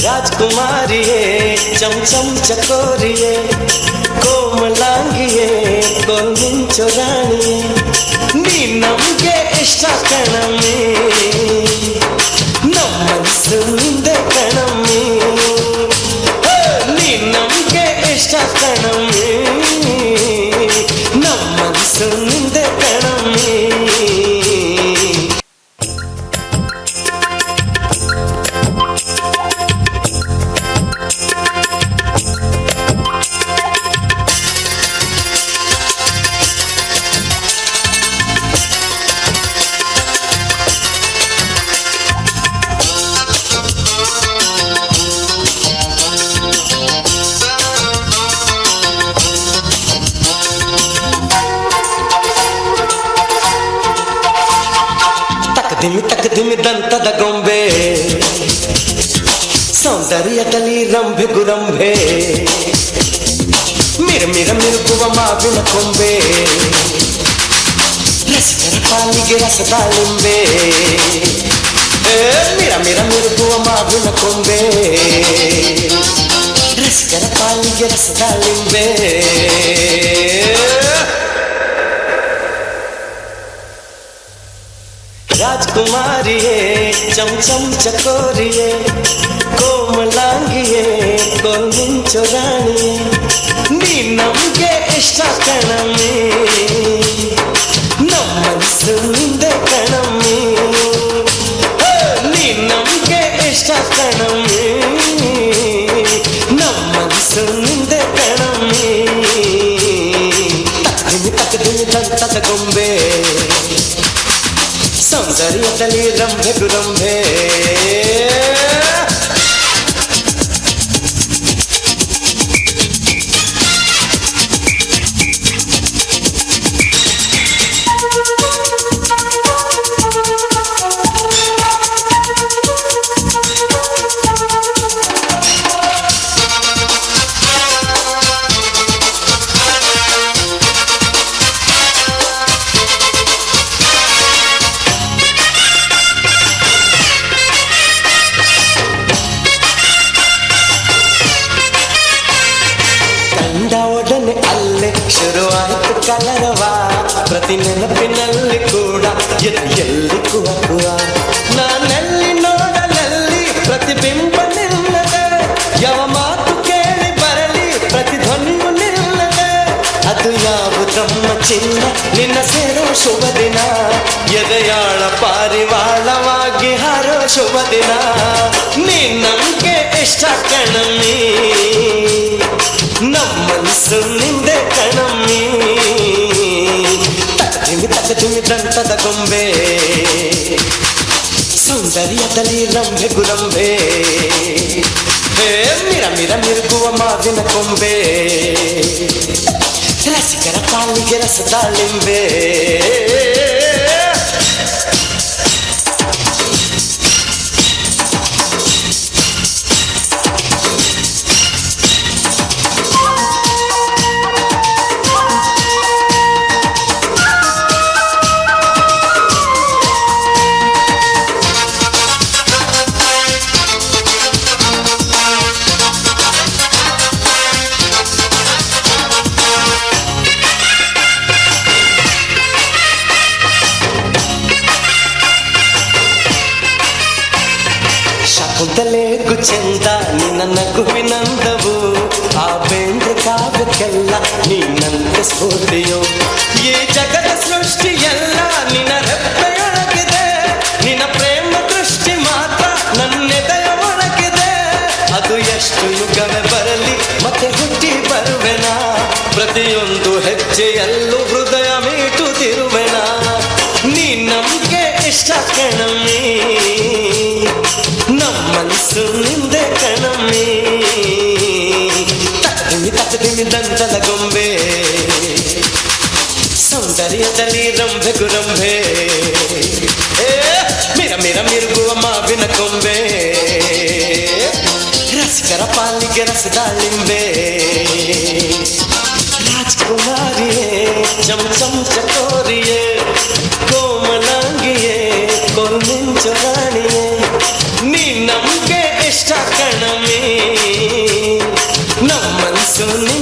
ರಾಜ್ಕುಮಾರಿಯೇ ಚಮ್ ಚಮ್ ಚಕೋರಿಯೇ ಕೋಮಲಾಂಗಿಯೇ ಕೊಲ್ಮಿಂಚು ರಾಣಿಯೇ ನೀ ನಮ್ಗೆ ಇಷ್ಟ ಕಣಮ್ಮಿ ನಮ್ಮ ಮನಸ್ಸು ನಿಂದೆ ಕಣಮ್ಮಿ ಹೇ, ನೀ ನಮ್ಗೆ ಇಷ್ಟ ಕಣಮ್ಮಿ ತಕದಿಮಿ ತಕದಿಮಿ ದಂತದ ಗೊಂಬೆ ಸೌಂದರ್ಯದಲ್ಲಿ ರಂಭೆ ಗುರಂಭೆ ಮಿರ ಮಿರ ಮಿರುಗುವ ಮಾವಿನ ಕೊಂಬೆ ರಸಿಕರ ಪಾಲಿಗೆ ರಸದಾಳಿಂಬೆ ಏ, ಮಿರ ಮಿರ ಮಿರುಗುವ ಮಾವಿನ ಕೊಂಬೆ ರಸಿಕರ ಪಾಲಿಗೆ ರಸದಾಳಿಂಬೆ ರಾಜ್ಕುಮಾರಿಯೇ राजकुमारी चमचम चकोरिए कोमलांगिए कोलिन चोरानी नीनम के इष्टा कणमी சலீரம் வெகுரம் வே ಶುರುವಾಯಿತು ಕಲರವ ಪ್ರತಿ ನೆನಪಿನಲ್ಲಿ ಕೂಡ ಎಲ್ಲಿ ಎಲ್ಲಿ ಕುವ ಕುವ ನಾನಲ್ಲಿ ನೋಡಲಲ್ಲಿ ಪ್ರತಿಬಿಂಬ ನಿಲ್ಲದೆ ಯಾವ ಮಾತು ಕೇಳಿ ಬರಲಿ ಪ್ರತಿಧ್ವನಿಯು ನಿಲ್ಲದೆ ಅದು ಯಾವುದಮ್ಮ ಚಿನ್ನ ನಿನ್ನ ಸೇರೋ ಶುಭ ದಿನ ಎದೆಯಾಳ ಪಾರಿವಾಳವಾಗಿ ಹಾರೋ ಶುಭ ದಿನ ನೀ ನಮ್ಗೆ ಇಷ್ಟ ಕಣಮ್ಮಿ ನಮ್ಮ ಮನಸ್ಸು ನಿಂದೆ ಕಣಮ್ಮಿ ತಕದಿಮಿ ತಕದಿಮಿ ದಂತದ ಗೊಂಬೆ ಸೌಂದರ್ಯದಲ್ಲಿ ರಂಭೆ ಗುರಂಬೆ ಹೇ ಮಿರ ಮಿರ ಮಿರುಗುವ ಮಾವಿನ ಕೊಂಬೆ ರಸಿಕರ ಪಾಲಿಗೆ ರಸದಾಳಿಂಬೆ ಶಕುಂತಲೆಗೂ ಚಂದ ನಿನ್ನ ನಗುವಿನಂದವು ಆ ಬೇಂದ್ರ ಕಾವ್ಯಕ್ಕೆಲ್ಲ ನೀನಂತೆ ಸ್ಫೂರ್ತಿಯೋ. ಈ ಜಗದ ಸೃಷ್ಟಿಯೆಲ್ಲ ನಿನ್ನ ರೆಪ್ಪೆಯೊಳಗಿದೆ ನಿನ್ನ ಪ್ರೇಮ ದೃಷ್ಟಿ ಮಾತ್ರ ನನ್ನೆದೆಯ ಒಣಗಿದೆ ಅದು ಎಷ್ಟು ಯುಗವೇ ಬರಲಿ, ಮತ್ತೆ ಹುಟ್ಟಿ ಬರುವೆನ? ಪ್ರತಿಯೊಂದು ಹೆಜ್ಜೆಯಲ್ಲೂ ಹೃದಯ ಮೀಟುತ್ತಿರುವೆನ? ನೀ ನಮಗೆ ಇಷ್ಟ ಕಣಮ್ಮಿ. ನಮ್ಮ कुमारिये चमचम चकोरिये कोमलांगिये नी नम के इष्ट कणमे नम मनसुनी